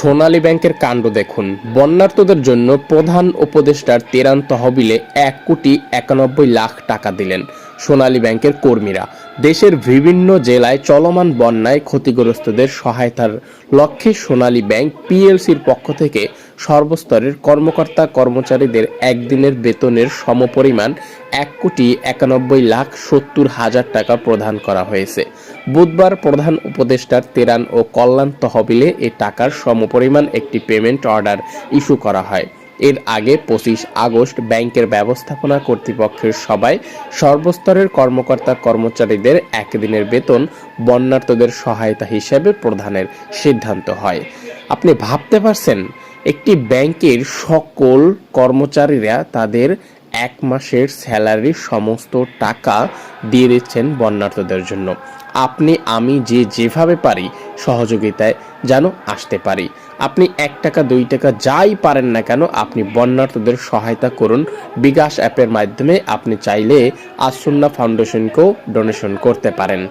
সোনালী ব্যাংকের কাণ্ড দেখুন। বন্যার্তদের জন্য প্রধান উপদেষ্টার তেরান তহবিলে এক কোটি একানব্বই লাখ টাকা দিলেন সোনালী ব্যাংকের কর্মীরা। দেশের বিভিন্ন জেলায় চলমান বন্যায় ক্ষতিগ্রস্তদের সহায়তার লক্ষ্যে সোনালী ব্যাংক পিএলসির পক্ষ থেকে সর্বস্তরের কর্মকর্তা কর্মচারীদের একদিনের বেতনের সমপরিমাণ এক কোটি একানব্বই লাখ সত্তর হাজার টাকা প্রদান করা হয়েছে। বুধবার প্রধান উপদেষ্টার তেরান ও কল্যাণ তহবিলে এ টাকার সমপরিমাণ একটি পেমেন্ট অর্ডার ইস্যু করা হয়। এর আগে পঁচিশ আগস্ট ব্যাংকের ব্যবস্থাপনা কর্তৃপক্ষের সবাই সর্বস্তরের কর্মকর্তা কর্মচারীদের একদিনের বেতন বন্যার্তদের সহায়তা হিসেবে প্রদানের সিদ্ধান্ত হয়। আপনি ভাবতে পারছেন, একটি ব্যাংকের সকল কর্মচারীরা তাদের এক মাসের স্যালারির সমস্ত টাকা দিয়ে দিচ্ছেন বন্যার্থদের জন্য। আপনি, আমি যে যেভাবে পারি সহযোগিতায় যেন আসতে পারি। আপনি এক টাকা, দুই টাকা যাই পারেন না কেন, আপনি বন্যার্থদের সহায়তা করুন। বিকাশ অ্যাপের মাধ্যমে আপনি চাইলে আসন্না ফাউন্ডেশনকেও ডোনেশন করতে পারেন।